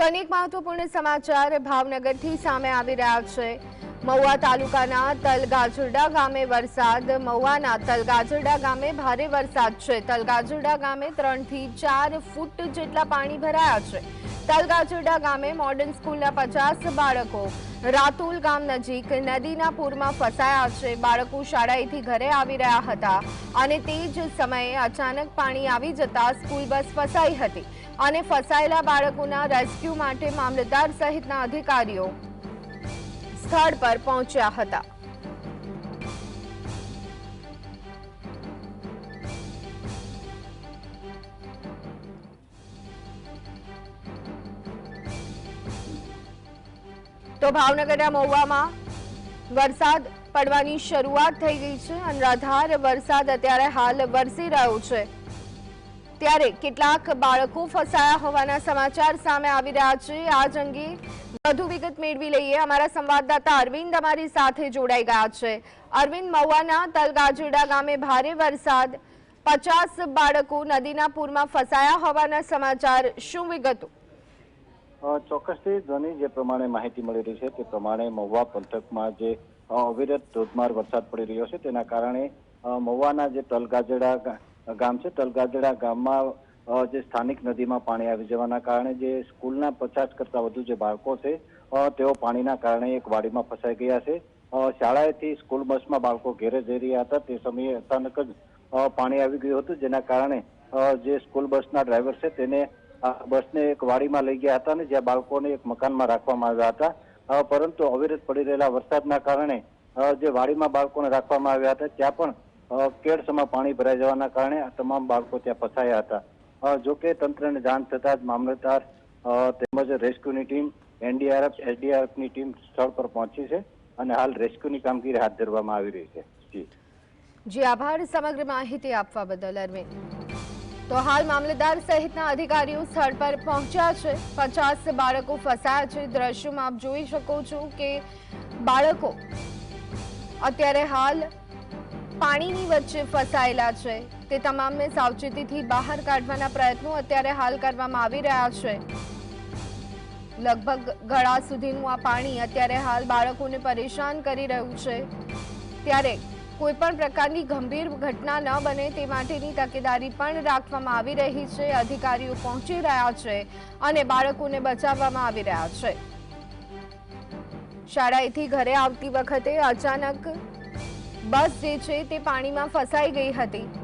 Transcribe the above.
તો અનેક મહત્વપૂર્ણ સમાચાર ભાવનગરથી સામે આવી રહ્યા છે. મહુવા તાલુકાના તલગાજુરડા ગામે વરસાદ, મહુવાના તલગાજુરડા ગામે ભારે વરસાદ છે. તલગાજુરડા ગામે ત્રણથી ચાર ફૂટ જેટલા પાણી ભરાયા છે. તલગાજુરડા ગામે મોડર્ન સ્કૂલના પચાસ બાળકો રાતુલ ગામ નજીક નદીના પૂરમાં ફસાયા છે. બાળકો શાળાએથી ઘરે આવી રહ્યા હતા અને તે જ સમયે અચાનક પાણી આવી જતા સ્કૂલ બસ ફસાઈ હતી. અને ફસાયેલા બાળકોના રેસ્ક્યુ માટે મામલતદાર સહિતના અધિકારીઓ સ્થળ પર પહોંચ્યા હતા. તો ભાવનગરના મહુવામાં વરસાદ પડવાની શરૂઆત થઈ ગઈ છે. અનરાધાર વરસાદ અત્યારે હાલ વરસી રહ્યો છે. ત્યારે કેટલાક બાળકો ફસાયા હોવાના સમાચાર સામે આવી રહ્યા છે. આજ અંગે વધુ વિગત મેળવી લઈએ. અમારા સંવાદદાતા અરવિંદ અમારી સાથે જોડાઈ ગયા છે. અરવિંદ, મહુવાના તલગાજેડા ગામે ભારે વરસાદ. પચાસ બાળકો નદીના પૂરમાં ફસાયા હોવાના સમાચાર. શું વિગતો? ચોક્કસથી ધ્વનિ જે પ્રમાણે માહિતી મળી રહી છે તે પ્રમાણે મહુવા પંથકમાં જે અવિરત ધોધમાર વરસાદ પડી રહ્યો છે. તેના કારણે મહુવાના જે તલગાજડા ગામ છે તલગાદડા ગામમાં જે સ્થાનિક નદીમાં પાણી આવી જવાના કારણે જે સ્કૂલના પચાસ કરતા વધુ જે બાળકો છે તેઓ પાણીના કારણે એક વાડીમાં ફસાઈ ગયા છે. શાળાએથી સ્કૂલ બસમાં બાળકો ઘેરે જઈ રહ્યા હતા. તે સમયે અચાનક જ પાણી આવી ગયું હતું, જેના કારણે જે સ્કૂલ બસના ડ્રાઈવર છે તેને બસને એક વાડીમાં લઈ ગયા હતા અને જ્યાં બાળકોને એક મકાનમાં રાખવામાં આવ્યા હતા. પરંતુ અવિરત પડી રહેલા વરસાદના કારણે જે વાડીમાં બાળકોને રાખવામાં આવ્યા હતા, ત્યાં પણ કેળસમાં પાણી ભરાઈ જવાના કારણે આ તમામ બાળકો ત્યાં ફસાયા હતા. જો કે તંત્રને જાણ થતાં જ મામલતદાર તેમજ રેસ્ક્યુની ટીમ, એનડીઆરએફ, એસડીઆરએફની ટીમ સ્થળ પર પહોંચી છે અને હાલ રેસ્ક્યુની કામગીરી હાથ ધરવામાં આવી રહી છે. જી. જી, આભાર. સમગ્ર માહિતી આપવા બદલ, અરવિંદ. તો હાલ મામલતદાર સહિતના અધિકારીઓ સ્થળ પર પહોંચ્યા છે. પચાસ બાળકો ફસાયા છે. દ્રશ્યોમાં આપ જોઈ શકો છો કે બાળકો અત્યારે હાલ પાણીની વચ્ચે ફસાયેલા છે. તે તમામને સાવચેતીથી બહાર કાઢવાના પ્રયત્નો અત્યારે હાલ કરવામાં આવી રહ્યા છે. લગભગ ગળા સુધીનું આ પાણી અત્યારે હાલ બાળકોને પરેશાન કરી રહ્યું છે. ત્યારે કોઈ પણ પ્રકારની ગંભીર ઘટના ન બને તે માટેની તકેદારી પણ રાખવામાં આવી રહી છે. અધિકારીઓ પહોંચી રહ્યા છે અને બાળકોને બચાવવામાં આવી રહ્યા છે. શાળાએથી ઘરે આવતી વખતે અચાનક બસ જે છે તે પાણીમાં ફસાઈ ગઈ હતી.